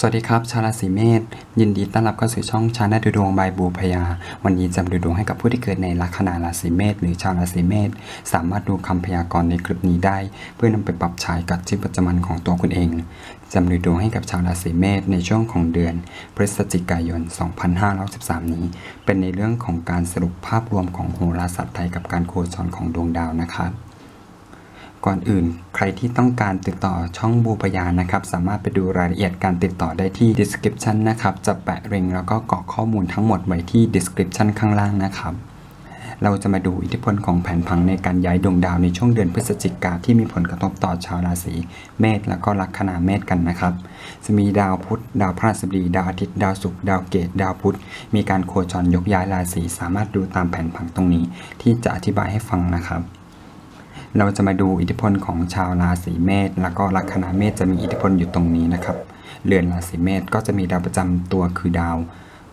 สวัสดีครับ ชาวราศีเมษยินดีต้อนรับเข้าสู่ช่องชาแนลดูดวงบายบูพยา วันนี้จะดูดวงให้กับผู้ที่เกิดในลัคนาราศีเมษหรือชาวราศีเมษสามารถดูคำพยากรณ์ในคลิปนี้ได้ เพื่อนำไปปรับใช้กับชีวิตประจำวันของตัวคุณเองจะดูดวงให้กับชาวราศีเมษในช่วงของเดือน พฤศจิกายน 2513 นี้ เป็นในเรื่องของการสรุปภาพรวมของโหราศาสตร์ไทยกับการโคจรของดวงดาวนะครับ ก่อนอื่น ใครที่ต้องการติดต่อช่องบูปยานนะครับ สามารถไปดูรายละเอียดการติดต่อได้ที่ description นะครับ จะแปะลิงแล้วก็กรอกข้อมูลทั้งหมดไว้ที่ description ข้างล่างนะครับ เราจะมาดูอิทธิพลของแผนพังในการย้ายดวงดาวในช่วงเดือนพฤศจิกาที่มีผลกระทบต่อชาวราศีเมษแล้วก็ลัคนาเมษกันนะครับ จะมีดาวพุธดาวพฤหัสบดี ดาวอาทิตย์ดาวศุกร์ดาวเกตดาวพุธมีการโคจรยกย้ายราศีสามารถดูตามแผนพังตรงนี้ ที่จะอธิบายให้ฟังนะครับ เราจะมาดูอิทธิพลของชาวราศีเมษแล้วก็ลัคนาเมษจะมีอิทธิพลอยู่ตรงนี้นะครับ เรือนราศีเมษก็จะมีดาวประจำตัวคือดาว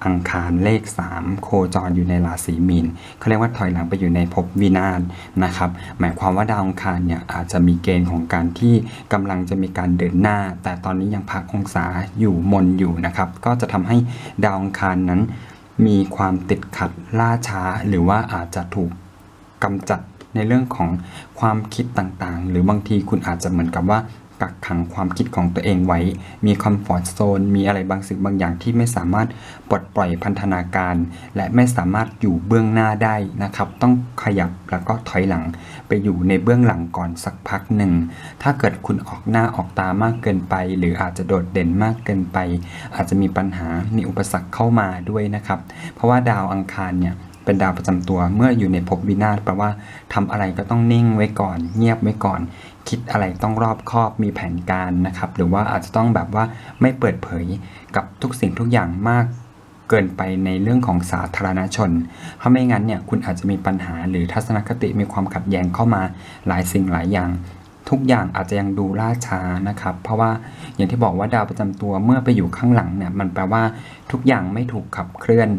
อังคารเลข 3 โคจรอยู่ในราศีมีนเขาเรียกว่าถอยหลังไปอยู่ในภพวินาศนะครับ หมายความว่าดาวอังคารเนี่ยอาจจะมีเกณฑ์ของการที่กำลังจะมีการเดินหน้า แต่ตอนนี้ยังพักองศาอยู่มนอยู่นะครับ ก็จะทำให้ดาวอังคารนั้น มีความติดขัดล่าช้า หรือว่าอาจจะถูกกำจัด ในเรื่องของความคิดต่างๆ หรือบางทีคุณอาจจะเหมือนกับว่ากักขังความคิดของตัวเองไว้ มีคอมฟอร์ทโซน มีอะไรบางสิ่งบางอย่างที่ไม่สามารถปลดปล่อยพันธนาการ และไม่สามารถอยู่เบื้องหน้าได้นะครับ ต้องขยับแล้วก็ถอยหลังไปอยู่ในเบื้องหลังก่อนสักพักหนึ่ง ถ้าเกิดคุณออกหน้าออกตามากเกินไป หรืออาจจะโดดเด่นมากเกินไป อาจจะมีปัญหา มีอุปสรรคเข้ามาด้วยนะครับ เพราะว่าดาวอังคารเนี่ย เป็นดาวประจำตัว เมื่ออยู่ในภพวินาศแปลว่าทำอะไรก็ต้องนิ่งไว้ก่อน เงียบไว้ก่อน คิดอะไรต้องรอบคอบมีแผนการนะครับ หรือว่าอาจจะต้องแบบว่าไม่เปิดเผยกับทุกสิ่งทุกอย่างมากเกินไปในเรื่องของสาธารณชนเพราไม่งั้นเนี่ยคุณอาจจะมีปัญหาหรือทัศนคติมีความขัดแย้งเข้ามาหลายสิ่งหลายอย่าง ทุกอย่างอาจจะยังดูล่าช้านะครับ เพราะว่าอย่างที่บอกว่าดาวประจำตัวเมื่อไปอยู่ข้างหลังเนี่ยมันแปลว่าทุกอย่างไม่ถูกขับเคลื่อน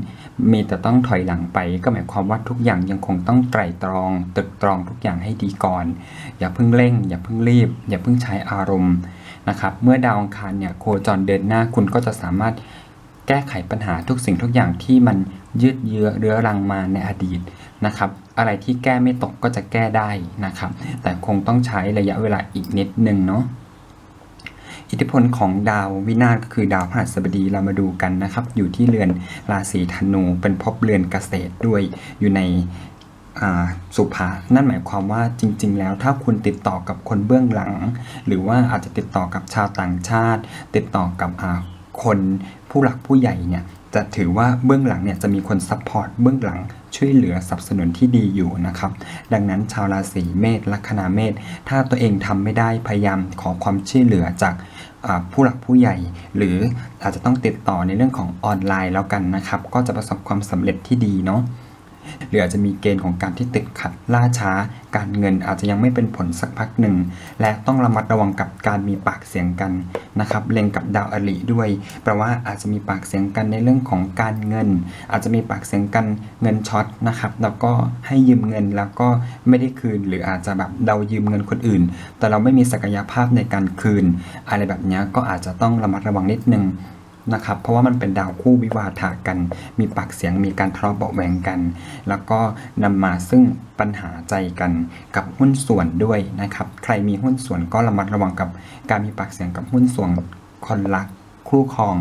มีแต่ต้องถอยหลังไป ก็หมายความว่าทุกอย่างยังคงต้องไตร่ตรองตรึกตรองทุกอย่างให้ดีก่อน อย่าเพิ่งเร่ง อย่าเพิ่งรีบ อย่าเพิ่งใช้อารมณ์นะครับ เมื่อดาวอังคารเนี่ยโคจรเดินหน้าคุณก็จะสามารถแก้ไขปัญหาทุกสิ่งทุกอย่างที่มันยืดเยื้อเรื้อรังมาในอดีต นะครับ อะไรที่แก้ไม่ตกก็จะแก้ได้นะครับ แต่คงต้องใช้ระยะเวลาอีกนิดนึงเนาะอิทธิพลของดาววินาศก็คือดาวพฤหัสบดีเรามาดูกันนะครับ อยู่ที่เรือนราศีธนูเป็นภพเรือนเกษตรด้วยอยู่ในสุภา นั่นหมายความว่าจริง ๆ แล้วถ้าคุณติดต่อกับคนเบื้องหลัง หรือว่าอาจจะติดต่อกับชาวต่างชาติ ติดต่อกับคนผู้หลักผู้ใหญ่เนี่ย จะถือว่าเบื้องหลังเนี่ยจะมีคนซัพพอร์ตเบื้องหลังช่วยเหลือสนับสนุนที่ดีอยู่นะครับ ดังนั้นชาวราศีเมษลัคนาเมษถ้าตัวเองทำไม่ได้พยายามขอความช่วยเหลือจากผู้หลักผู้ใหญ่ หรืออาจจะต้องติดต่อในเรื่องของออนไลน์แล้วกันนะครับ ก็จะประสบความสำเร็จที่ดีเนาะ หรืออาจจะมีเกณฑ์ของการที่ติดขัดล่าช้า การเงินอาจจะยังไม่เป็นผลสักพักหนึ่ง และต้องระมัดระวังกับการมีปากเสียงกันนะครับเล็งกับดาวอริด้วยแปลว่าอาจจะมีปากเสียงกันในเรื่องของการเงิน อาจจะมีปากเสียงกันเงินช็อตนะครับแล้วก็ให้ยืมเงินแล้วก็ไม่ได้คืน หรืออาจจะแบบเรายืมเงินคนอื่น แต่เราไม่มีศักยภาพในการคืน อะไรแบบนี้ก็อาจจะต้องระมัดระวังนิดนึง นะครับ เพราะว่ามันเป็นดาวคู่วิวาทะกัน มีปากเสียงมีการทะเลาะเบาแวงกัน แล้วก็นำมาซึ่งปัญหาใจกันกับหุ้นส่วนด้วยนะครับ ใครมีหุ้นส่วนก็ระมัดระวังกับการมีปากเสียงกับหุ้นส่วนคนรักคู่ครอง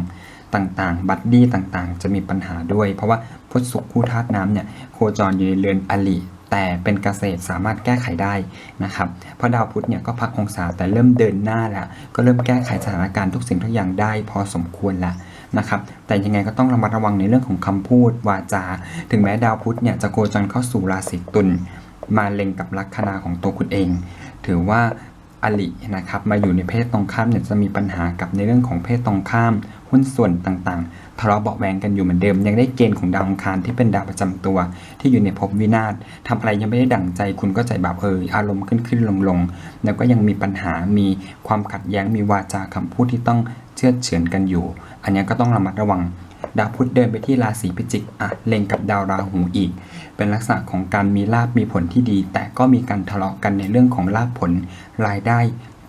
ต่างๆ บัดดี้ต่างๆ จะมีปัญหาด้วย เพราะว่าพุทธสุขคู่ธาตุน้ำเนี่ยโคจรอยู่ในเรือนอลิ แต่เป็นเกษตรสามารถแก้ไขได้นะครับ เพราะดาวพุธเนี่ยก็พักองศาแต่เริ่มเดินหน้าแล้วก็เริ่มแก้ไขสถานการณ์ทุกสิ่งทุกอย่างได้พอสมควรแล้วนะครับ แต่ยังไงก็ต้องระมัดระวังในเรื่องของคำพูดวาจา ถึงแม้ดาวพุธเนี่ยจะโคจรเข้าสู่ราศีตุลมาเล็งกับลัคนาของตัวคุณเอง ถือว่าอลินะครับมาอยู่ในเพศตรงข้ามเนี่ยจะมีปัญหากับในเรื่องของเพศตรงข้ามหุ้นส่วนต่างๆ ทะเลาะเบาะแวงกันอยู่เหมือนเดิม ยังได้เกณฑ์ของดาวอังคารที่เป็นดาวประจำตัว ที่อยู่ในภพวินาศทำอะไรยังไม่ได้ดั่งใจ คุณก็ใจแบบเอออารมณ์ขึ้นขึ้นลงลงๆแล้วก็ยังมีปัญหามีความขัดแย้งมีวาจาคำพูดที่ต้องเชื่อเฉือนกันอยู่ อันนี้ก็ต้องระมัดระวังดาวพุธเดินไปที่ราศีพิจิกอะเล็งกับดาวราหูอีก เป็นลักษณะของการมีลาบมีผลที่ดี แต่ก็มีการทะเลาะกันในเรื่องของลาบผลรายได้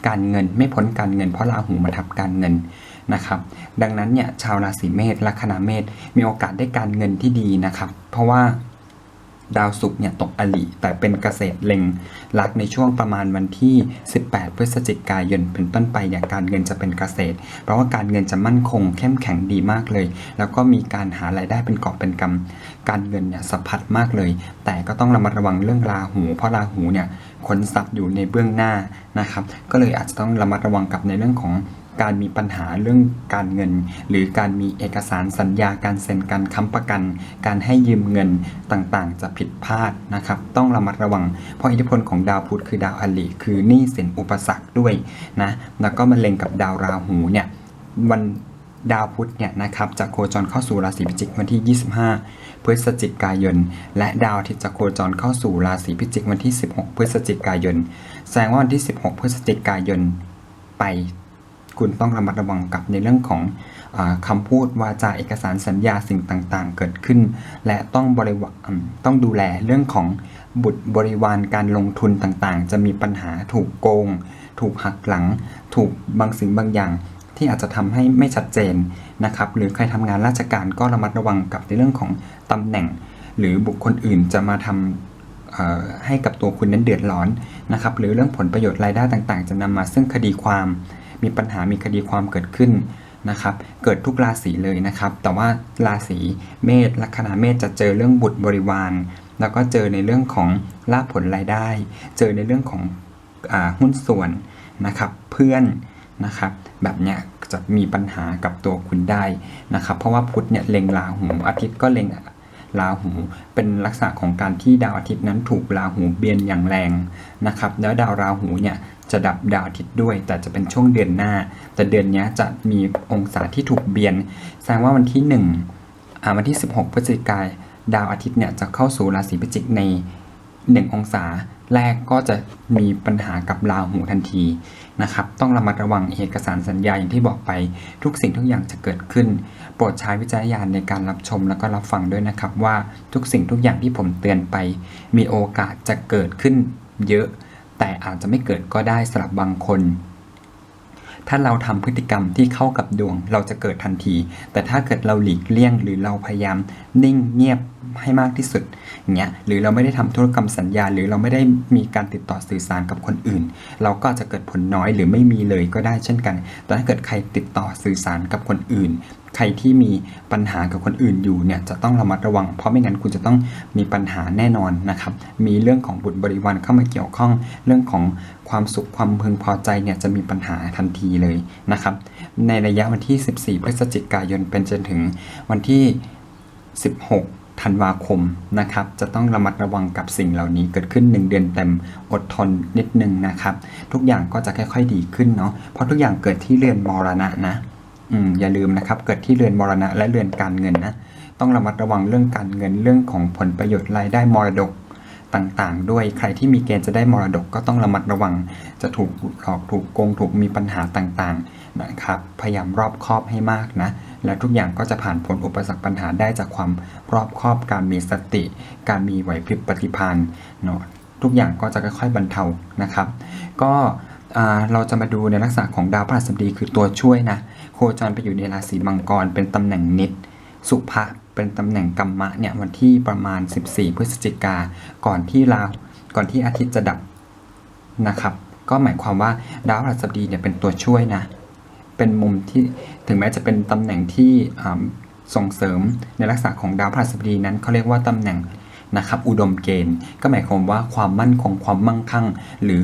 การเงินไม่พ้นการเงินเพราะราหูมาทับการเงิน นะครับ ดังนั้นเนี่ยชาวราศีเมษลัคนาเมษมีโอกาสได้การเงินที่ดีนะครับ เพราะว่าดาวศุกร์เนี่ยตกอลิแต่เป็นเกษตรเล็งลักในช่วงประมาณวันที่ 18 พฤศจิกายนเป็นต้นไปเนี่ยการเงินจะเป็นเกษตร เพราะว่าการเงินจะมั่นคงเข้มแข็งดีมากเลย แล้วก็มีการหารายได้เป็นกอบเป็นกำการเงินเนี่ยสะพัดมากเลย แต่ก็ต้องระมัดระวังเรื่องราหู เพราะราหูเนี่ยขนทรัพย์อยู่ในเบื้องหน้านะครับ ก็เลยอาจจะต้องระมัดระวังกับในเรื่องของ การมีปัญหาเรื่องการเงิน หรือการมีเอกสารสัญญาการเซ็นการค้ำประกัน การให้ยืมเงินต่างๆ จะผิดพลาดนะครับต้องระมัดระวัง เพราะอิทธิพลของดาวพุธคือดาวอลิคือหนี้สินอุปสรรคด้วยนะแล้วก็มาเล็งกับดาวราหูเนี่ยวันดาวพุธเนี่ยนะครับจะโคจรเข้าสู่ราศีพิจิกวันที่ 25 พฤศจิกายน และดาวอาทิตย์จะโคจรเข้าสู่ราศีพิจิกวันที่ 16 พฤศจิกายน แสดงว่าวันที่ 16 พฤศจิกายนไป คุณต้องระมัดระวังกับในเรื่องของอาคำพูดวาจาเอกสารสัญญาสิ่งต่างๆ เกิดขึ้น และต้องบริวารต้องดูแลเรื่องของบุตรบริวารการลงทุนต่างๆ จะมีปัญหาถูกโกง ถูกหักหลัง ถูกบางสิ่งบางอย่าง ที่อาจจะทำให้ไม่ชัดเจนนะครับหรือใครทำงานราชการก็ระมัดระวังกับในเรื่องของตำแหน่ง หรือบุคคลอื่นจะมาทำเอ่อให้กับตัวคุณนั้นเดือดร้อนนะครับหรือเรื่องผลประโยชน์รายได้ต่างๆ จะนำมาซึ่งคดีความ มีปัญหามีคดีความเกิดขึ้นนะครับ เกิดทุกราศีเลยนะครับ แต่ว่าราศีเมษลัคนาเมษจะเจอเรื่องบุตรบริวาร แล้วก็เจอในเรื่องของลาภผลรายได้ เจอในเรื่องของอหุ้นส่วนนะครับ เพื่อนนะครับ แบบเนี้ยจะมีปัญหากับตัวคุณได้นะครับ เพราะว่าพุธเนี่ยเล็งราหูอาทิตย์ก็เล็ง ราหู เป็นลักษณะของการที่ดาวอาทิตย์นั้นถูกราหูเบียนอย่างแรงนะครับ แล้วดาวราหูเนี่ยจะดับดาวอาทิตย์ด้วย แต่จะเป็นช่วงเดือนหน้า แต่เดือนนี้จะมีองศาที่ถูกเบียน แสดงว่าวันที่1อ่าวันที่ 16 พฤศจิกายนดาวอาทิตย์เนี่ยจะเข้าสู่ราศีพิจิกใน 1 องศาแรกก็จะมีปัญหากับราหูทันที นะครับ ต้องระมัดระวังเอกสารสัญญาอย่างที่บอกไป ทุกสิ่งทุกอย่างจะเกิดขึ้น โปรดใช้วิจารณญาณในการรับชมแล้วก็รับฟังด้วยนะครับ ว่าทุกสิ่งทุกอย่างที่ผมเตือนไป มีโอกาสจะเกิดขึ้นเยอะ แต่อาจจะไม่เกิดก็ได้สำหรับบางคนถ้าเราทำพฤติกรรมที่เข้ากับดวง เราจะเกิดทันที แต่ถ้าเกิดเราหลีกเลี่ยงหรือเราพยายามนิ่งเงียบ ให้มากที่สุดอย่างเงี้ยหรือเราไม่ได้ทำธุรกรรมสัญญา หรือเราไม่ได้มีการติดต่อสื่อสารกับคนอื่น เราก็จจะเกิดผลน้อยหรือไม่มีเลยก็ได้เช่นกัน แต่ถ้าเกิดใครติดต่อสื่อสารกับคนอื่น ใครที่มีปัญหากับคนอื่นอยู่เนี่ยจะต้องระมัดระวัง เพราะไม่งั้นคุณจะต้องมีปัญหาแน่นอนนะครับ มีเรื่องของบุตรบริวารเข้ามาเกี่ยวข้อง เรื่องของความสุขความพึงพอใจเนี่ยจะมีปัญหาทันทีเลยนะครับ ในระยะวันที่ 14 พฤศจิกายนเป็นจนถึงวันที่ 16 ธันวาคมนะครับ จะต้องระมัดระวังกับสิ่งเหล่านี้เกิดขึ้น 1 เดือนเต็มอดทนนิดนึงนะครับ ทุกอย่างก็จะค่อยๆดีขึ้นเนาะเพราะทุกอย่างเกิดที่เรือนมรณะนะอืมอย่าลืมนะครับ เกิดที่เรือนมรณะและเรือนการเงินนะต้องระมัดระวังเรื่องการเงินเรื่องของผลประโยชน์รายได้มรดกต่างๆ ด้วยใครที่มีเกณฑ์จะได้มรดกก็ต้องระมัดระวัง จะถูกหลอกถูกโกงถูกมีปัญหาต่างๆ นะครับ พยายามรอบคอบให้มากนะ และทุกอย่างก็จะผ่านพ้นอุปสรรคปัญหาได้จากความรอบคอบการมีสติ การมีไหวพริบปฏิภาณเนาะทุกอย่างก็จะค่อยๆบรรเทานะครับ ก็เราจะมาดูในลักษณะของดาวพฤหัสบดีคือตัวช่วยนะโคจรไปอยู่ในราศีมังกร เป็นตำแหน่งนิด สุภะเป็นตำแหน่งกัมมะเนี่ยวันที่ประมาณ 14 พฤศจิกาก่อนที่ลาวก่อนที่อาทิตย์จะดับนะครับ ก็หมายความว่าดาวพฤหัสบดีเนี่ยเป็นตัวช่วยนะ เป็นมุมที่ถึงแม้จะเป็นตำแหน่งที่ส่งเสริมในลักษณะของดาวพฤหัสบดีนั้นเขาเรียกว่าตำแหน่งนะครับอุดมเกณฑ์ ก็หมายความว่าความมั่นคงความมั่งคั่ง หรือ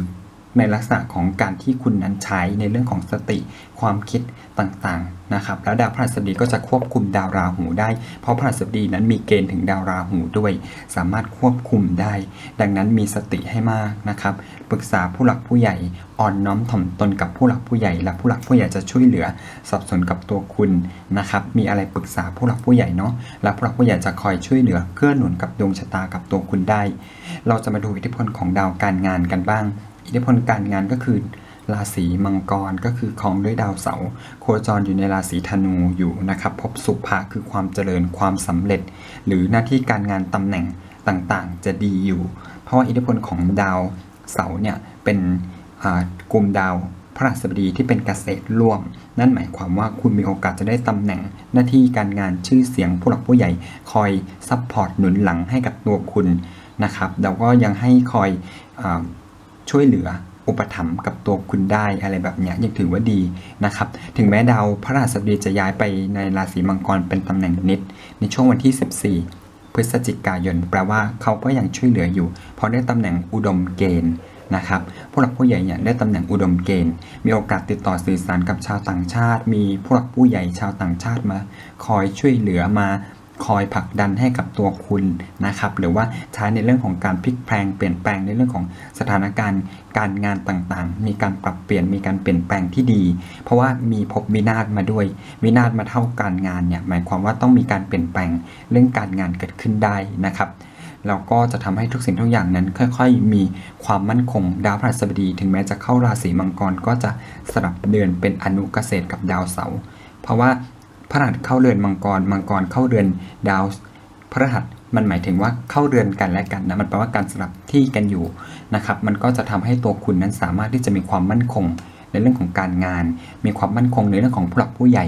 ในลักษณะของการที่คุณนั้นใช้ในเรื่องของสติความคิดต่างๆนะครับ แล้วดาวพฤหัสบดีก็จะควบคุมดาวราหูได้ เพราะพฤหัสบดีนั้นมีเกณฑ์ถึงดาวราหูด้วย สามารถควบคุมได้ ดังนั้นมีสติให้มากนะครับปรึกษาผู้หลักผู้ใหญ่อ่อนน้อมถ่อมตนกับผู้หลักผู้ใหญ่ และผู้หลักผู้ใหญ่จะช่วยเหลือสับสนุนกับตัวคุณนะครับมีอะไรปรึกษาผู้หลักผู้ใหญ่เนาะและผู้หลักผู้ใหญ่จะคอยช่วยเหลือเกื้อหนุนกับดวงชะตากับตัวคุณได้ เราจะมาดูอิทธิพลของดาวการงานกันบ้าง อิทธิพลการงานก็คือ ราศีมังกรก็คือครองด้วยดาวเสาร์โคจรอยู่ในราศีธนูอยู่นะครับพบสุภะคือความเจริญความสำเร็จ หรือหน้าที่การงานตำแหน่งต่างๆ จะดีอยู่ เพราะว่าอิทธิพลของดาวเสาร์เนี่ยเป็นกลุ่มดาวพระราชบดีที่เป็นเกษตรร่วม นั่นหมายความว่าคุณมีโอกาสจะได้ตำแหน่ง หน้าที่การงานชื่อเสียงผู้หลักผู้ใหญ่คอยซัพพอร์ตหนุนหลังให้กับตัวคุณนะครับแล้วก็ยังให้คอยอ ช่วยเหลืออุปถัมภ์กับตัวคุณได้อะไรแบบเนี้ยยังถือว่าดีนะครับ ถึงแม้ดาวพระราชบดีจะย้ายไปในราศีมังกรเป็นตำแหน่งนิด ในช่วงวันที่ 14 พฤศจิกายน แปลว่าเขาก็ยังช่วยเหลืออยู่ เพราะได้ตำแหน่งอุดมเกณฑ์นะครับผู้หลักผู้ใหญ่เนี่ยได้ตำแหน่งอุดมเกณฑ์ มีโอกาสติดต่อสื่อสารกับชาวต่างชาติ มีผู้หลักผู้ใหญ่ชาวต่างชาติมา คอยช่วยเหลือมา คอยผลักดันให้กับตัวคุณนะครับ หรือว่าใช้ในเรื่องของการพลิกแปลงเปลี่ยนแปลงในเรื่องของสถานการณ์ การงานต่างๆ มีการปรับเปลี่ยนมีการเปลี่ยนแปลงที่ดี เพราะว่ามีภพวินาศมาด้วย วินาศมาเท่าการงานเนี่ยหมายความว่าต้องมีการเปลี่ยนแปลงเรื่องการงานเกิดขึ้นได้นะครับแล้วก็จะทำให้ทุกสิ่งทุกอย่างนั้น ค่อย ๆ มีความมั่นคง ดาวพฤหัสบดี ถึงแม้จะเข้าราศีมังกรก็จะสลับเดือนเป็นอนุเกษตรกับดาวเสาร์เพราะว่า พระหัสเข้าเรือนมังกร มังกรเข้าเรือนดาวพระหัสมันหมายถึงว่าเข้าเรือนกันและกันนะ มันแปลว่าการสลับที่กันอยู่นะครับ มันก็จะทำให้ตัวคุณนั้นสามารถที่จะมีความมั่นคงในเรื่องของการงาน มีความมั่นคงในเรื่องของผู้หลักผู้ใหญ่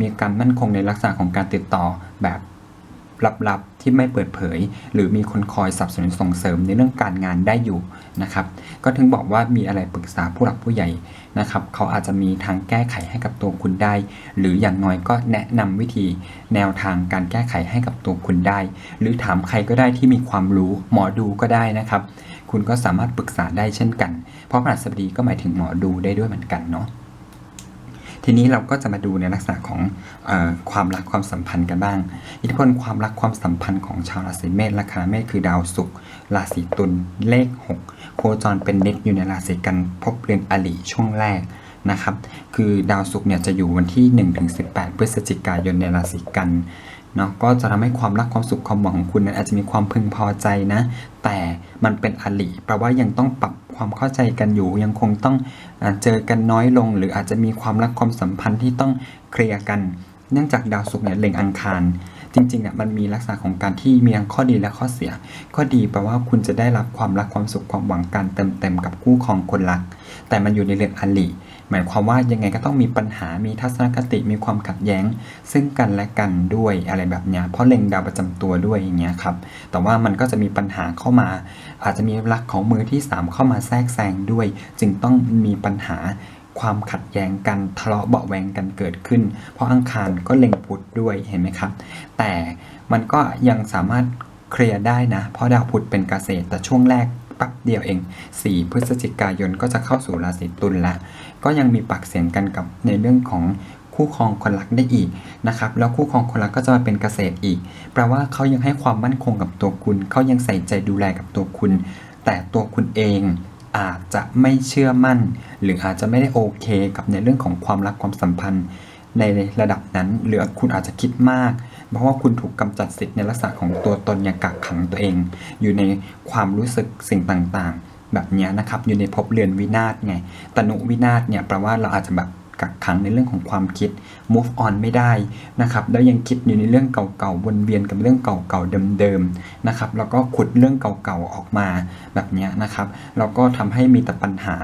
มีการมั่นคงในลักษณะของการติดต่อแบบลับๆ ที่ไม่เปิดเผย หรือมีคนคอยสนับสนุนส่งเสริมในเรื่องการงานได้อยู่นะครับ ก็ถึงบอกว่ามีอะไรปรึกษาผู้หลักผู้ใหญ่นะครับ เขาอาจจะมีทางแก้ไขให้กับตัวคุณได้ หรืออย่างน้อยก็แนะนำวิธีแนวทางการแก้ไขให้กับตัวคุณได้ หรือถามใครก็ได้ที่มีความรู้หมอดูก็ได้นะครับ คุณก็สามารถปรึกษาได้เช่นกัน เพราะพระหัสบดีก็หมายถึงหมอดูได้ด้วยเหมือนกันเนาะ ทีนี้เราก็จะมาดูในลักษณะของอความรักความสัมพันธ์กันบ้าง อิทธิพลความรักความสัมพันธ์ของชาวราศีเมษลัคนาเมษคือดาวศุกร์ราศีตุลเลข 6 โคจรเป็นนิดอยู่ในราศีกันพบเรือนอลิช่วงแรกนะครับ คือดาวศุกร์เนี่ยจะอยู่วันที่ 1-18 พฤศจิกายนในราศีกันเนาะก็จะทำให้ความรักความสุขความหวังของคุณนั้นอาจจะมีความพึงพอใจนะ แต่มันเป็นอลิแปลว่ายังต้องปรับ ความเข้าใจกันอยู่ ยังคงต้องอเจอกันน้อยลง หรืออาจจะมีความรักความสัมพันธ์ที่ต้องเคลียร์กัน เนื่องจากดาวศุกร์เนี่ยเล็งอังคาร จริงๆเนี่ยมันมีลักษณะของการที่มีทั้งข้อดีและข้อเสีย ข้อดีแปลว่าคุณจะได้รับความรักความสุขความหวังการเติมเต็มกับคู่ครองคนรัก แต่มันอยู่ในเรือนอลิหมายความว่ายังไงก็ต้องมีปัญหา มีทัศนคติ มีความขัดแย้ง ซึ่งกันและกันด้วยอะไรแบบเนี้ยเพราะเล็งดาวประจำตัวด้วยอย่างเงี้ยครับ แต่ว่ามันก็จะมีปัญหาเข้ามา อาจจะมีรักของมือที่ 3 เข้ามาแทรกแซงด้วย จึงต้องมีปัญหา ความขัดแย้งกันทะเลาะเบาแวงกันเกิดขึ้น เพราะอังคารก็เล็งพุธด้วยเห็นไหมครับ แต่มันก็ยังสามารถเคลียร์ได้นะ เพราะดาวพุธเป็นเกษตรแต่ช่วงแรกแป๊บเดียวเอง 4 พฤศจิกายนก็จะเข้าสู่ราศีตุลล้วก็ยังมีปากเสียงกันกับในเรื่องของคู่ครองคนรักได้อีกนะครับ แล้วคู่ครองคนรักก็จะมาเป็นเกษตรอีก แปลว่าเขายังให้ความมั่นคงกับตัวคุณ เขายังใส่ใจดูแลกับตัวคุณ แต่ตัวคุณเอง อาจจะไม่เชื่อมั่น หรืออาจจะไม่ได้โอเค กับในเรื่องของความรักความสัมพันธ์ในระดับนั้น หรือคุณอาจจะคิดมาก เพราะว่าคุณถูกกำจัดสิทธิ์ในลักษณะของตัวตนอย่างกักขังตัวเอง อยู่ในความรู้สึกสิ่งต่างๆ แบบนี้นะครับ อยู่ในภพเรือนวินาศไง ตนุวินาศเนี่ยแปลว่าเราอาจจะแบบ กักขังในเรื่องของความคิด move on ไม่ได้นะครับแล้วยังคิดอยู่ในเรื่องเก่าๆวนเวียนกับเรื่องเก่าๆเดิมๆนะครับแล้วก็ขุดเรื่องเก่าๆออกมาแบบนี้นะครับแล้วก็ทำให้มีแต่ปัญหา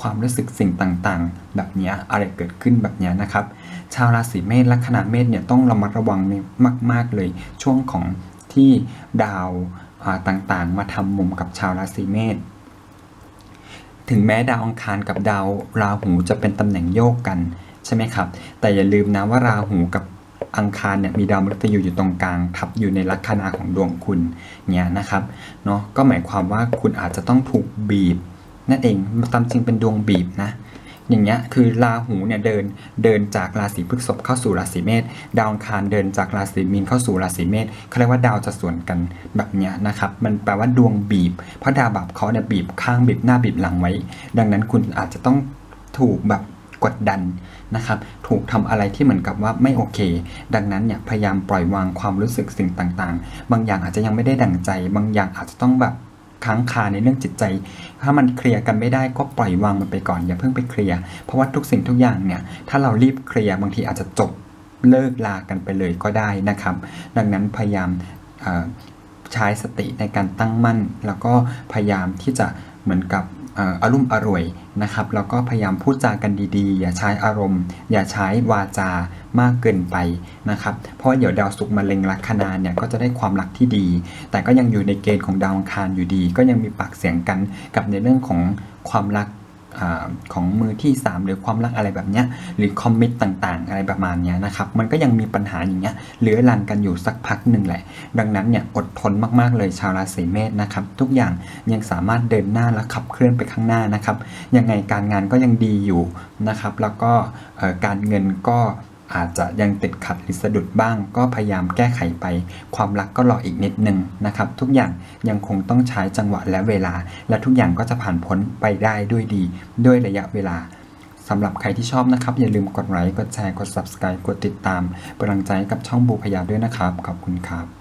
ความรู้สึกสิ่งต่างๆ แบบนี้อะไรเกิดขึ้นแบบนี้นะครับ ชาวราศีเมษลัคนาเมษเนี่ยต้องระมัดระวังในมาก ๆเลยช่วงของที่ดาวต่างๆ มาทำมุมกับชาวราศีเมษ ถึงแม้ดาวอังคารกับดาวราหูจะเป็นตำแหน่งโยกกันใช่ไหมครับ แต่อย่าลืมนะว่าราหูกับอังคารเนี่ยมีดาวมฤตยูอยู่ตรงกลาง ทับอยู่ในลัคนาของดวงคุณเนี่ยนะครับเนาะก็หมายความว่าคุณอาจจะต้องถูกบีบนั่นเองตามจริงเป็นดวงบีบนะ อย่างเงี้ยคือราหูเนี่ยเดินเดินจากราศีพฤษภเข้าสู่ราศีเมษดาวอังคารเดินจากราศีมีนเข้าสู่ราศีเมษเขาเรียกว่าดาวจะสวนกันแบบเนี้ยนะครับมันแปลว่าดวงบีบ เพราะดาวบาปเขาเนี่ยบีบข้างบีบหน้าบีบหลังไว้ ดังนั้นคุณอาจจะต้องถูกแบบกดดันนะครับถูกทำอะไรที่เหมือนกับว่าไม่โอเค ดังนั้นเนี่ยพยายามปล่อยวางความรู้สึกสิ่งต่างๆ บางอย่างอาจจะยังไม่ได้ดั่งใจ บางอย่างอาจจะต้องแบบ ค้างคาในเรื่องจิตใจ ถ้ามันเคลียร์กันไม่ได้ก็ปล่อยวางมันไปก่อนอย่าเพิ่งไปเคลียร์เพราะว่าทุกสิ่งทุกอย่างเนี่ยถ้าเรารีบเคลียร์บางทีอาจจะจบเลิกลากันไปเลยก็ได้นะครับ ดังนั้นพยายามใช้สติในการตั้งมั่น แล้วก็พยายามที่จะเหมือนกับ อารมณ์อร่วยนะครับ แล้วก็พยายามพูดจากันดีๆ อย่าใช้อารมณ์ อย่าใช้วาจามากเกินไปนะครับ เพราะว่าเดี๋ยวดาวศุกร์มาเล็งลัคนาเนี่ยก็จะได้ความรักที่ดี แต่ก็ยังอยู่ในเกณฑ์ของดาวอังคารอยู่ดี ก็ยังมีปากเสียงกันกับในเรื่องของความรัก อของมือที่ 3 หรือความรักอะไรแบบเนี้ยหรือคอมมิตต่างๆ อะไรประมาณเนี้ยนะครับมันก็ยังมีปัญหาอย่างเงี้ยเหลือรังกันอยู่สักพักหนึ่งแหละ ดังนั้นเนี่ยอดทนมากๆเลยชาวราศีเมษนะครับทุกอย่างยังสามารถเดินหน้าและขับเคลื่อนไปข้างหน้านะครับยังไงการงานก็ยังดีอยู่นะครับแล้วก็การเงินก็ อาจจะยังติดขัดหรือสะดุดบ้าง ก็พยายามแก้ไขไป ความรักก็รออีกนิดนึงนะครับ ทุกอย่างยังคงต้องใช้จังหวะและเวลา และทุกอย่างก็จะผ่านพ้นไปได้ด้วยดี ด้วยระยะเวลาสำหรับใครที่ชอบนะครับ อย่าลืมกดไลค์กดแชร์กด subscribe กดติดตามเป็นกำลังใจกับช่องบูพยาด้วยนะครับ ขอบคุณครับ